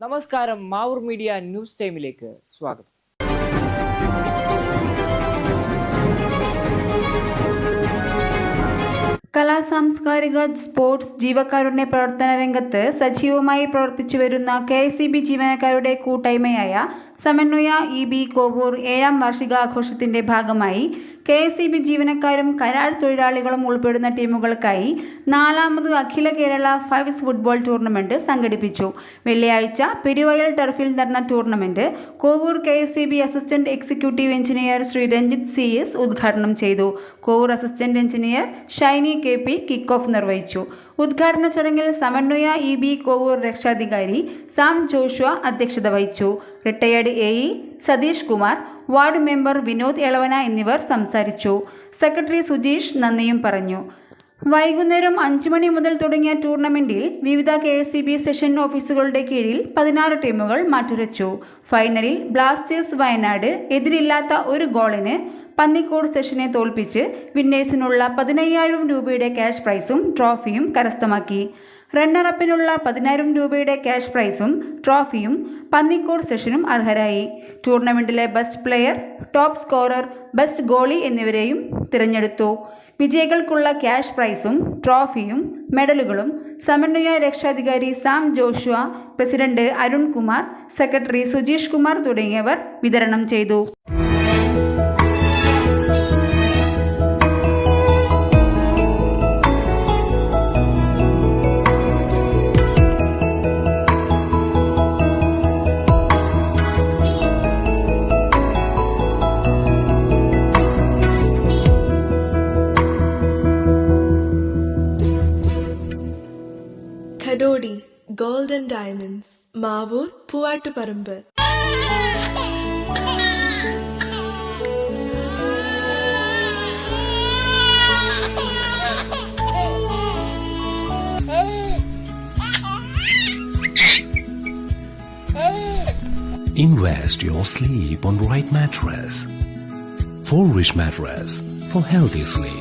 നമസ്കാരം Mavoor media news ടൈമിലേക്ക് സ്വാഗതം. സാംസ്കാരിക സ്പോർട്സ് ജീവക്കാരുടെ പ്രവർത്തന രംഗത്ത് സജീവമായി പ്രവർത്തിച്ചു വരുന്ന കെ എസ് ബി ജീവനക്കാരുടെ കൂട്ടായ്മയായ സമന്വയ ഇ ബി കോവൂർ ഏഴാം വാർഷികാഘോഷത്തിന്റെ ഭാഗമായി കെ എസ് ബി ജീവനക്കാരും കരാർ തൊഴിലാളികളും ഉൾപ്പെടുന്ന ടീമുകൾക്കായി നാലാമത് അഖില കേരള ഫൈവ്സ് ഫുട്ബോൾ ടൂർണമെന്റ് സംഘടിപ്പിച്ചു. വെള്ളിയാഴ്ച പെരുവയൽ ടർഫിൽ നടന്ന tournament Kovoor K S B assistant executive engineer Shri Ranjith C S ഉദ്ഘാടനം ചെയ്തു. Kovoor assistant engineer Shiny K P kick off നിർവഹിച്ചു. ഉദ്ഘാടന ചടങ്ങിൽ സമന്വയ ഇ ബി കോവൂർ രക്ഷാധികാരി സാം ജോഷുവ അധ്യക്ഷത വഹിച്ചു. Retired A E Satheesh Kumar ward member Vinod Elavana എന്നിവർ സംസാരിച്ചു. സെക്രട്ടറി സുജീഷ് നന്ദിയും പറഞ്ഞു. വൈകുന്നേരം അഞ്ചു മണി മുതൽ തുടങ്ങിയ ടൂർണമെന്റിൽ വിവിധ K S C B section ഓഫീസുകളുടെ കീഴിൽ പതിനാറ് ടീമുകൾ മാറ്റുരച്ചു. ഫൈനലിൽ ബ്ലാസ്റ്റേഴ്സ് വയനാട് എതിരില്ലാത്ത ഒരു ഗോളിന് പന്നിക്കോട് സെഷനെ തോൽപ്പിച്ച് വിന്നേഴ്സിനുള്ള പതിനയ്യായിരം രൂപയുടെ ക്യാഷ് പ്രൈസും ട്രോഫിയും കരസ്ഥമാക്കി. റണ്ണറപ്പിനുള്ള പതിനായിരം രൂപയുടെ ക്യാഷ് പ്രൈസും ട്രോഫിയും പന്നിക്കോട് സെഷനും അർഹരായി. ടൂർണമെന്റിലെ best player top scorer best goalie എന്നിവരെയും തിരഞ്ഞെടുത്തു. വിജയികൾക്കുള്ള ക്യാഷ് പ്രൈസും ട്രോഫിയും മെഡലുകളും സമന്വയ രക്ഷാധികാരി Sam Joshua president Arunkumar secretary Sujeesh Kumar തുടങ്ങിയവർ വിതരണം ചെയ്തു. ഖഡോഡി golden diamonds Mavoor Poovattuparamba Invest your sleep on right mattress. For rich mattress for healthy sleep.